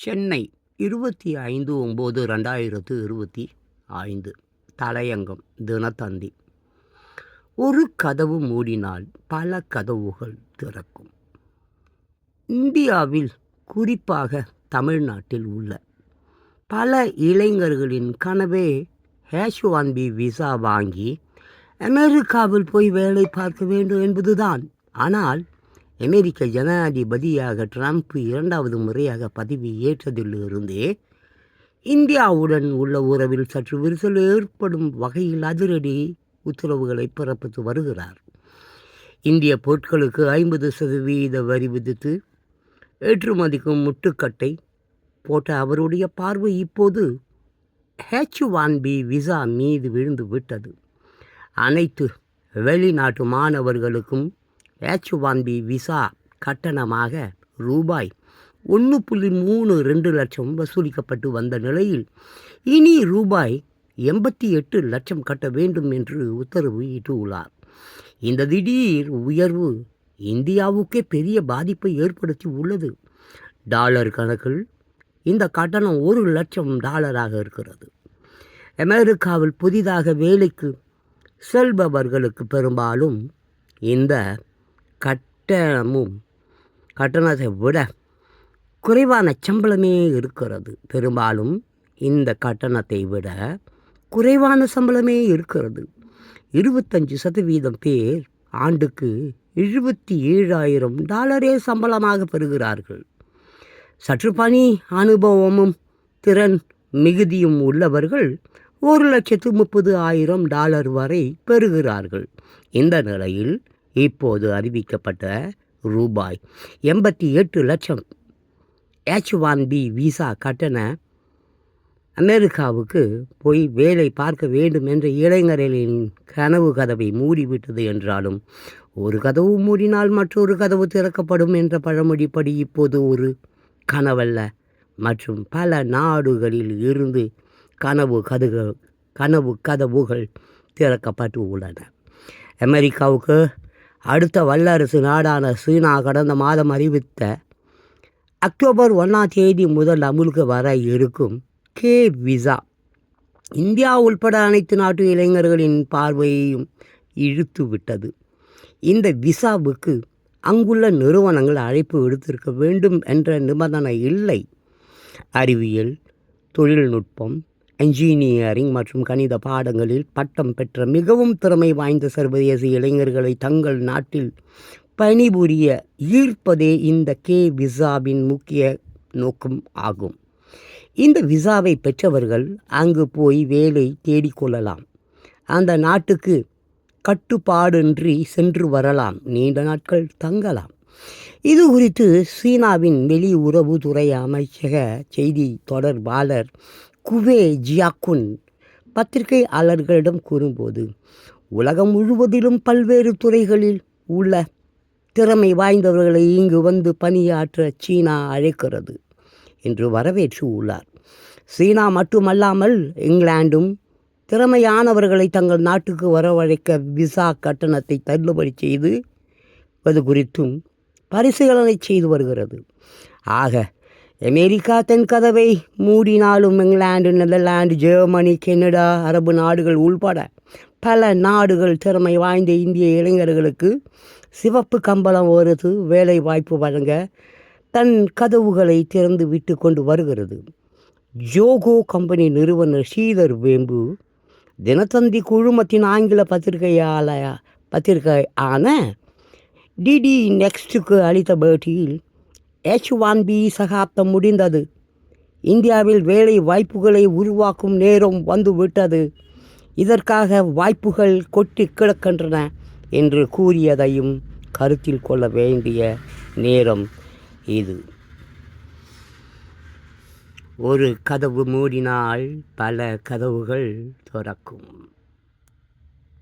சென்னை இருபத்தி ஐந்து ஒம்பது ரெண்டாயிரத்து இருபத்தி ஐந்து. தலையங்கம் தினத்தந்தி. ஒரு கதவு மூடினால் பல கதவுகள் திறக்கும். இந்தியாவில் குறிப்பாக தமிழ்நாட்டில் உள்ள பல இளைஞர்களின் கனவே ஹேஷ் ஒன் பி விசா வாங்கி அமெரிக்காவில் போய் வேலை பார்க்க வேண்டும் என்பதுதான். ஆனால் அமெரிக்க ஜனாதிபதியாக ட்ரம்ப் இரண்டாவது முறையாக பதவி ஏற்றதிலிருந்தே இந்தியாவுடன் உள்ள உறவில் சற்று விரிசல் ஏற்படும் வகையில் அதிரடி உத்தரவுகளை பிறப்பித்து வருகிறார். இந்திய பொருட்களுக்கு ஐம்பது சதவீத வரி விதித்து ஏற்றுமதிக்கும் முட்டுக்கட்டை போட்ட அவருடைய பார்வை இப்போது ஹெச் ஒன் பி விசா மீது விழுந்து விட்டது அனைத்து வெளிநாட்டு மாணவர்களுக்கும் ஹெச் ஒன் பி விசா கட்டணமாக ரூபாய் ஒன்று புள்ளி மூணு ரெண்டு லட்சம் வசூலிக்கப்பட்டு வந்த நிலையில் இனி ரூபாய் எண்பத்தி எட்டு லட்சம் கட்ட வேண்டும் என்று உத்தரவு இட்டுள்ளார். இந்த திடீர் உயர்வு இந்தியாவுக்கே பெரிய பாதிப்பை ஏற்படுத்தி உள்ளது. டாலர் கணக்கில் இந்த கட்டணம் ஒரு லட்சம் டாலராக இருக்கிறது. அமெரிக்காவில் புதிதாக வேலைக்கு செல்பவர்களுக்கு பெரும்பாலும் இந்த கட்டணமும் கட்டணத்தை விட குறைவான சம்பளமே இருக்கிறது. பெரும்பாலும் இந்த கட்டணத்தை விட குறைவான சம்பளமே இருக்கிறது. இருபத்தஞ்சி சதவீதம் பேர் ஆண்டுக்கு எழுபத்தி ஏழாயிரம் டாலரே சம்பளமாக பெறுகிறார்கள். சற்று பணி அனுபவமும் திறன் மிகுதியும் உள்ளவர்கள் ஒரு லட்சத்து முப்பது ஆயிரம் டாலர் வரை பெறுகிறார்கள். இந்த நிலையில் இப்போது அறிவிக்கப்பட்ட ரூபாய் எண்பத்தி எட்டு லட்சம். ஹெச் ஒன் பி விசா கட்டண அமெரிக்காவுக்கு போய் வேலை பார்க்க வேண்டும் என்ற இளைஞர்களின் கனவு கதவை மூடிவிட்டது என்றாலும் ஒரு கதவு மூடினால் மற்றொரு கதவு திறக்கப்படும் என்ற பழமொழிப்படி இப்போது ஒரு கனவல்ல. மற்றும் பல நாடுகளில் இருந்து கனவு கதுக கனவு கதவுகள் திறக்கப்பட்டு உள்ளன. அமெரிக்காவுக்கு அடுத்த வல்லரசு நாடான சீனா கடந்த மாதம் அறிவித்த அக்டோபர் ஒன்றாம் தேதி முதல் அமுலுக்கு வர இருக்கும் கே விசா. இந்தியா உள்பட அனைத்து நாட்டு இளைஞர்களின் பார்வையையும் இழுத்து விட்டது. இந்த விசாவுக்கு அங்குள்ள நிறுவனங்கள் அழைப்பு விடுத்திருக்க வேண்டும் என்ற நிபந்தனை இல்லை. அறிவியல் தொழில்நுட்பம் என்ஜினியரிங் மற்றும் கணித பாடங்களில் பட்டம் பெற்ற மிகவும் திறமை வாய்ந்த சர்வதேச இளைஞர்களை தங்கள் நாட்டில் பணிபுரிய ஈர்ப்பதே இந்த கே விசாவின் முக்கிய நோக்கம் ஆகும். இந்த விசாவை பெற்றவர்கள் அங்கு போய் வேலை தேடிக்கொள்ளலாம் அந்த நாட்டுக்கு கட்டுப்பாடின்றி சென்று வரலாம். நீண்ட நாட்கள் தங்கலாம். இது குறித்து சீனாவின் வெளியுறவுத்துறை அமைச்சக செய்தி தொடர்பாளர் குவே ஜியாக்குன் பத்திரிகையாளர்களிடம் கூறும்போது உலகம் முழுவதிலும் பல்வேறு துறைகளில் உள்ள திறமை வாய்ந்தவர்களை இங்கு வந்து பணியாற்ற சீனா அழைக்கிறது என்று வரவேற்று உள்ளார். சீனா மட்டுமல்லாமல் இங்கிலாண்டும் திறமையானவர்களை தங்கள் நாட்டுக்கு வரவழைக்க விசா கட்டணத்தை தள்ளுபடி செய்து அது குறித்தும் பரிசீலனை செய்து வருகிறது. ஆக அமெரிக்கா தென் கதவை மூடினாலும் இங்கிலாந்து நெதர்லாந்து ஜெர்மனி கெனடா அரபு நாடுகள் உள்பட பல நாடுகள் திறமை வாய்ந்த இந்திய இளைஞர்களுக்கு சிவப்பு கம்பளம் வருது வேலை வாய்ப்பு வழங்க தன் கதவுகளை திறந்து விட்டு கொண்டு வருகிறது. ஜோகோ கம்பெனி நிறுவனர் ஸ்ரீதர் வேம்பு தினத்தந்தி குழுமத்தின் ஆங்கில பத்திரிகையால பத்திரிகை ஆன டிடி நெக்ஸ்ட்டுக்கு அளித்த பேட்டியில் ஹெச் ஒன் பி சகாப்தம் முடிந்தது. இந்தியாவில் வேலை வாய்ப்புகளை உருவாக்கும் நேரம் வந்துவிட்டது இதற்காக வாய்ப்புகள் கொட்டி கிடக்கின்றன என்று கூறியதையும் கருத்தில் கொள்ள வேண்டிய நேரம் இது. ஒரு கதவு மூடினால் பல கதவுகள் திறக்கும்.